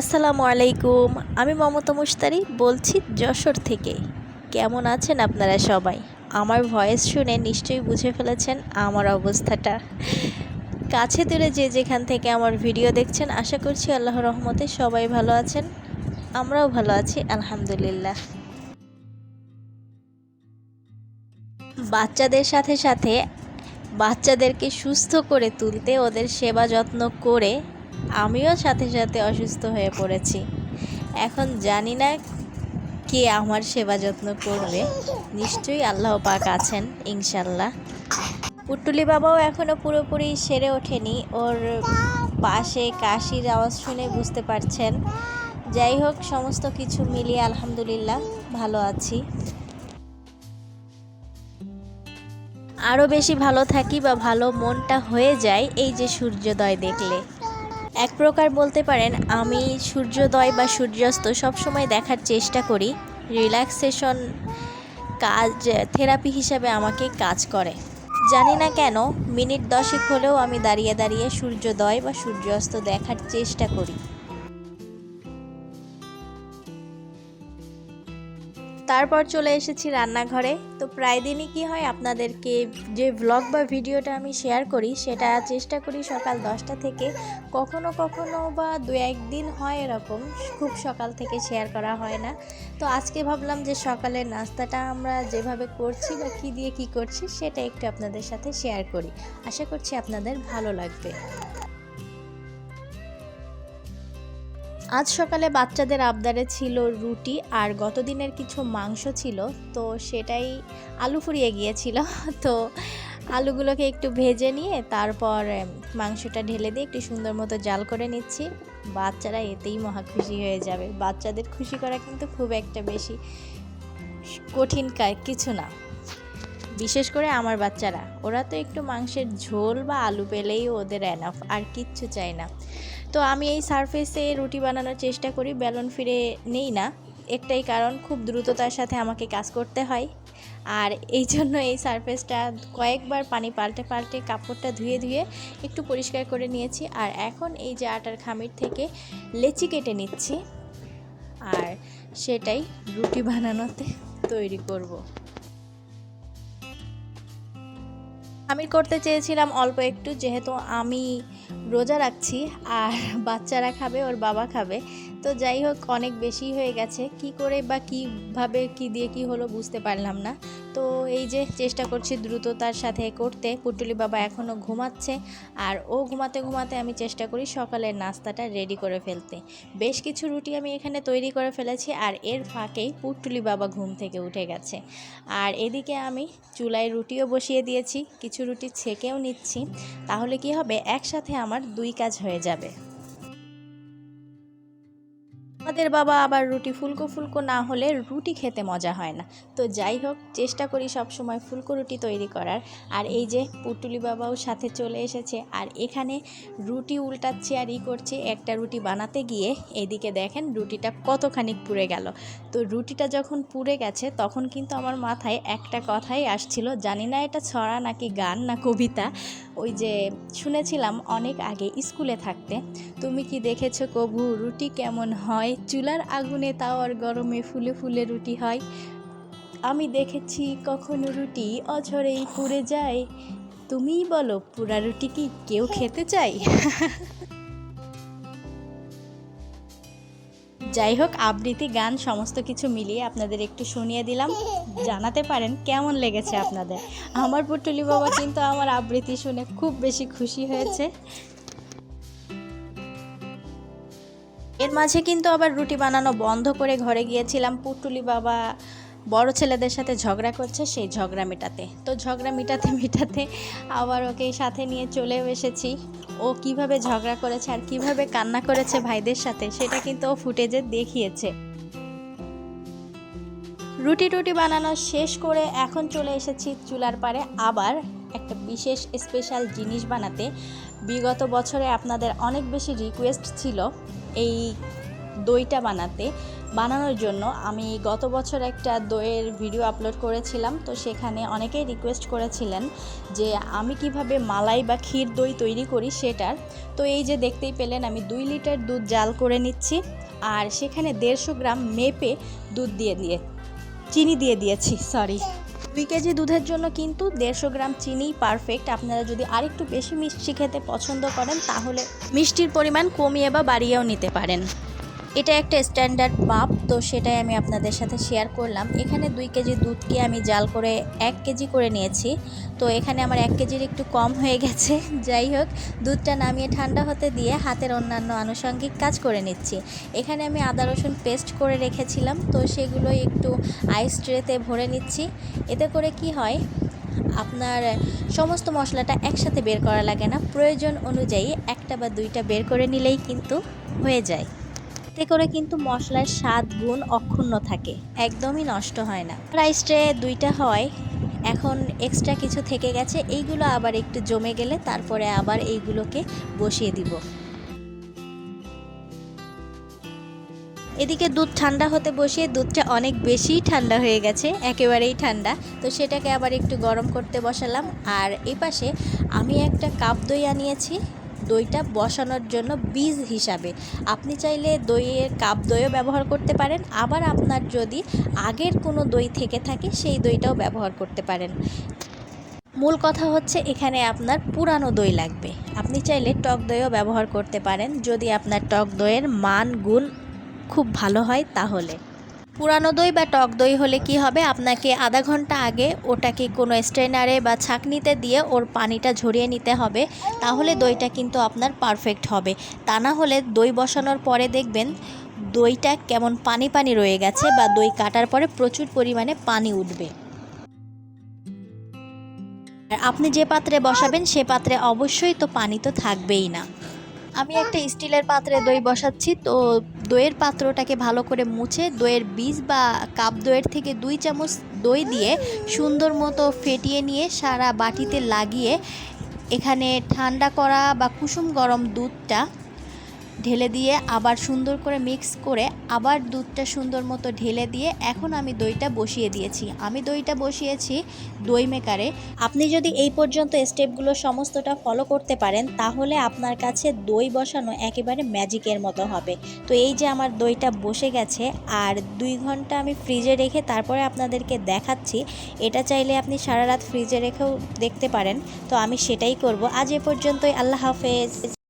আসসালামু আলাইকুম, আমি মমতা মুশতারি বলছি যশোর থেকে। কেমন আছেন আপনারা সবাই? আমার ভয়েস শুনে নিশ্চয়ই বুঝে ফেলেছেন আমার অবস্থাটা। কাছে দূরে যে যেখান থেকে আমার ভিডিও দেখছেন, আশা করছি আল্লাহ রহমতে সবাই ভালো আছেন। আমরাও ভালো আছি, আলহামদুলিল্লাহ। বাচ্চাদের সাথে সাথে বাচ্চাদেরকে সুস্থ করে তুলতে ওদের সেবা যত্ন করে আমিও সাথে সাথে অসুস্থ হয়ে পড়েছি। এখন জানি না কে আমার সেবা যত্ন করবে। নিশ্চয়ই আল্লাহ পাক আছেন ইনশাল্লাহ পুটুলি বাবাও এখনও পুরোপুরি সেরে ওঠেনি। ওর পাশে কাশির আওয়াজ শুনে বুঝতে পারছেন। যাই হোক, সমস্ত কিছু মিলিয়ে আলহামদুলিল্লাহ ভালো আছি। আরও বেশি ভালো থাকি বা ভালো মনটা হয়ে যায়, এই যে সূর্যোদয় দেখলে। এক প্রকার বলতে পারেন, আমি সূর্যোদয় বা সূর্যাস্ত সবসময় দেখার চেষ্টা করি। রিল্যাক্সেশন কাজ, থেরাপি হিসাবে আমাকে কাজ করে। জানি না কেন, মিনিট দশেক হলেও আমি দাঁড়িয়ে দাঁড়িয়ে সূর্যোদয় বা সূর্যাস্ত দেখার চেষ্টা করি। তারপর চলে এসেছি রান্নাঘরে। তো প্রায় দিনই কি হয় আপনাদেরকে যে ব্লগ বা ভিডিওটা আমি শেয়ার করি, সেটা চেষ্টা করি সকাল দশটা থেকে। কখনো কখনো বা দু একদিন হয় এরকম, খুব সকাল থেকে শেয়ার করা হয় না। তো আজকে ভাবলাম যে সকালের নাস্তাটা আমরা যেভাবে করছি বা কী দিয়ে কি করছি, সেটা একটু আপনাদের সাথে শেয়ার করি। আশা করছি আপনাদের ভালো লাগবে। আজ সকালে বাচ্চাদের আবদারে ছিল রুটি আর গত দিনের কিছু মাংস ছিল, তো সেটাই আলু ফুরিয়ে গিয়েছিল। তো আলুগুলোকে একটু ভেজে নিয়ে তারপর মাংসটা ঢেলে দিয়ে একটু সুন্দর মতো জাল করে নিচ্ছি। বাচ্চারা এতেই মহা খুশি হয়ে যাবে। বাচ্চাদের খুশি করা কিন্তু খুব একটা বেশি কঠিন কিছু না। বিশেষ করে আমার বাচ্চারা, ওরা তো একটু মাংসের ঝোল বা আলু পেলেই ওদের এনাফ আর কিচ্ছু চাই না। তো আমি এই সারফেসে রুটি বানানোর চেষ্টা করি, বেলন ফিরে নেই না। একটাই কারণ, খুব দ্রুততার সাথে আমাকে কাজ করতে হয়। আর এই জন্য এই সারফেসটা কয়েকবার পানি পাল্টে পাল্টে কাপড়টা ধুয়ে ধুয়ে একটু পরিষ্কার করে নিয়েছি। আর এখন এই যে আটার খামির থেকে লেচি কেটে নিচ্ছি। আর সেটাই রুটি বানানোতে তৈরি করব। আমি করতে চেয়েছিলাম অল্প একটু, যেহেতু আমি রোজা রাখছি আর বাচ্চারা খাবে, ওর বাবা খাবে। তো যাই হোক, অনেক বেশি হয়ে গেছে। কি করে বা কীভাবে কি দিয়ে কি হলো বুঝতে পারলাম না। তো এই যে চেষ্টা করছি দ্রুততার সাথে করতে। পুটুলি বাবা এখনও ঘুমাচ্ছে। আর ও ঘুমাতে ঘুমাতে আমি চেষ্টা করি সকালের নাস্তাটা রেডি করে ফেলতে। বেশ কিছু রুটি আমি এখানে তৈরি করে ফেলেছি আর এর ফাঁকেই পুটুলি বাবা ঘুম থেকে উঠে গেছে। আর এদিকে আমি চুলায় রুটিও বসিয়ে দিয়েছি। কিছু রুটি ছেঁকেও নিচ্ছি। তাহলে কি হবে? একসাথে আমার দুই কাজ হয়ে যাবে। আমাদের বাবা আবার রুটি ফুলকো ফুলকো না হলে রুটি খেতে মজা হয় না। তো যাই হোক, চেষ্টা করি সব সময় ফুলকো রুটি তৈরি করার। আর এই যে পুটুলি বাবাও সাথে চলে এসেছে। আর এখানে রুটি উল্টাচ্ছে আর ই করছে, একটা রুটি বানাতে গিয়ে এদিকে দেখেন রুটিটা কতখানি পুড়ে গেল। তো রুটিটা যখন পুড়ে গেছে, তখন কিন্তু আমার মাথায় একটা কথাই আসছিল, জানি না এটা ছড়া নাকি গান না কবিতা ওই যে শুনেছিলাম অনেক আগে স্কুলে থাকতে। তুমি কি দেখেছ কভু? রুটি কেমন হয়? চুলার আগুনে তাও আর গরমে ফুলে ফুলে রুটি হয়? আমি দেখেছি কখনো রুটি অঝরেই পুড়ে যায়। তুমিই বলো, পুরা রুটি কি কেউ খেতে চাই যাই হোক, আবৃত্তি, গান, সমস্ত কিছু মিলিয়ে আপনাদের একটু শুনিয়ে দিলাম। জানাতে পারেন কেমন লেগেছে আপনাদের। আমার পুটুলি বাবা কিন্তু আমার আবৃত্তি শুনে খুব বেশি খুশি হয়েছে। এর মাঝে কিন্তু আবার রুটি বানানো বন্ধ করে ঘরে গিয়েছিলাম পুটুলি বাবা বড় ছেলেদের সাথে ঝগড়া করছে, সেই ঝগড়া মেটাতে। তো ঝগড়া মেটাতে মেটাতে আবার ওকে সাথে নিয়ে চলেও এসেছি। ও কীভাবে ঝগড়া করেছে আর কীভাবে কান্না করেছে ভাইদের সাথে, সেটা কিন্তু ও ফুটেজে দেখিয়েছে। রুটি টুটি বানানো শেষ করে এখন চলে এসেছি চুলার পারে আবার একটা বিশেষ স্পেশাল জিনিস বানাতে। বিগত বছরে আপনাদের অনেক বেশি রিকোয়েস্ট ছিল এই দইটা বানাতে। বানানোর জন্য আমি গত বছর একটা দইয়ের ভিডিও আপলোড করেছিলাম, তো সেখানে অনেকেই রিকোয়েস্ট করেছিলেন যে আমি কীভাবে মালাই বা ক্ষীর দই তৈরি করি সেটার। তো এই যে দেখতেই পেলেন, আমি দুই লিটার দুধ জাল করে নিচ্ছি আর সেখানে দেড়শো গ্রাম মেপে দুধ দিয়ে দিয়ে, চিনি দিয়ে দিয়েছি সরি দুই কেজি দুধের জন্য কিন্তু দেড়শো গ্রাম চিনি পারফেক্ট আপনারা যদি আরেকটু বেশি মিষ্টি খেতে পছন্দ করেন, তাহলে মিষ্টির পরিমাণ কমিয়ে বা বাড়িয়েও নিতে পারেন। এটা একটা স্ট্যান্ডার্ড মাপ তো সেটাই আমি আপনাদের সাথে শেয়ার করলাম। এখানে দুই কেজি দুধকে আমি জাল করে এক কেজি করে নিয়েছি। তো এখানে আমার এক কেজির একটু কম হয়ে গেছে। যাই হোক, দুধটা নামিয়ে ঠান্ডা হতে দিয়ে হাতের অন্যান্য আনুষঙ্গিক কাজ করে নিচ্ছি। এখানে আমি আদা, রসুন পেস্ট করে রেখেছিলাম, তো সেগুলো একটু আইস ট্রেতে ভরে নিচ্ছি। এতে করে কি হয়, আপনার সমস্ত মশলাটা একসাথে বের করা লাগে না। প্রয়োজন অনুযায়ী একটা বা দুইটা বের করে নিলেই কিন্তু হয়ে যায়। এতে করে কিন্তু মশলার স্বাদ, গুণ অক্ষুণ্ণ থাকে। একদমই নষ্ট হয় না। রাইস ট্রে দুইটা হয়। এখন এক্সট্রা কিছু থেকে গেছে। এইগুলো আবার একটু জমে গেলে তারপরে আবার এইগুলোকে বসিয়ে দিব। এদিকে দুধ ঠান্ডা হতে বসিয়ে দুধটা অনেক বেশি ঠান্ডা হয়ে গেছে, একেবারেই ঠান্ডা। তো সেটাকে আবার একটু গরম করতে বসালাম। আর এই পাশে আমি একটা কাপ দই আনিয়েছি। দইটা বসানোর জন্য বীজ হিসাবে। আপনি চাইলে দইয়ের কাপ দইও ব্যবহার করতে পারেন। আবার আপনার যদি আগের কোনো দই থেকে থাকে, সেই দইটাও ব্যবহার করতে পারেন। মূল কথা হচ্ছে, এখানে আপনার পুরানো দই লাগবে। আপনি চাইলে টক দইও ব্যবহার করতে পারেন। যদি আপনার টক দইয়ের মান, গুণ খুব ভালো হয়, তাহলে। পুরানো দই বা টক দই হলে কি হবে? আপনাকে আধা ঘণ্টা আগে ওটাকে কোনো স্ট্রেনারে বা ছাঁকনিতে দিয়ে ওর পানিটা ঝরিয়ে নিতে হবে। তাহলে দইটা কিন্তু আপনার পারফেক্ট হবে। তা না হলে দই বসানোর পরে দেখবেন দইটা কেমন পানি পানি রয়ে গেছে বা দই কাটার পরে প্রচুর পরিমাণে পানি উঠবে। আর আপনি যে পাত্রে বসাবেন সে পাত্রে অবশ্যই তো পানি তো থাকবেই না। আমি একটা স্টিলের পাত্রে দই বসাচ্ছি, তো দইয়ের পাত্রটাকে ভালো করে মুছে দইয়ের বীজ বা কাপ দইয়ের থেকে দুই চামচ দই দিয়ে সুন্দর মতো ফেটিয়ে নিয়ে সারা বাটিতে লাগিয়ে এখানে ঠান্ডা করা বা কুসুম গরম দুধটা ঢেলে দিয়ে আবার সুন্দর করে মিক্স করে আবার দুধটা সুন্দর মতো ঢেলে দিয়ে এখন আমি দইটা বসিয়ে দিয়েছি। আমি দইটা বসিয়েছি দই মেকারে আপনি যদি এই পর্যন্ত স্টেপগুলো সমস্তটা ফলো করতে পারেন, তাহলে আপনার কাছে দই বসানো একেবারে ম্যাজিকের মতো হবে। তো এই যে আমার দইটা বসে গেছে, আর দুই ঘণ্টা আমি ফ্রিজে রেখে তারপরে আপনাদেরকে দেখাচ্ছি। এটা চাইলে আপনি সারা রাত ফ্রিজে রেখেও দেখতে পারেন। তো আমি সেটাই করব। আজ এ পর্যন্তই। আল্লাহ হাফেজ।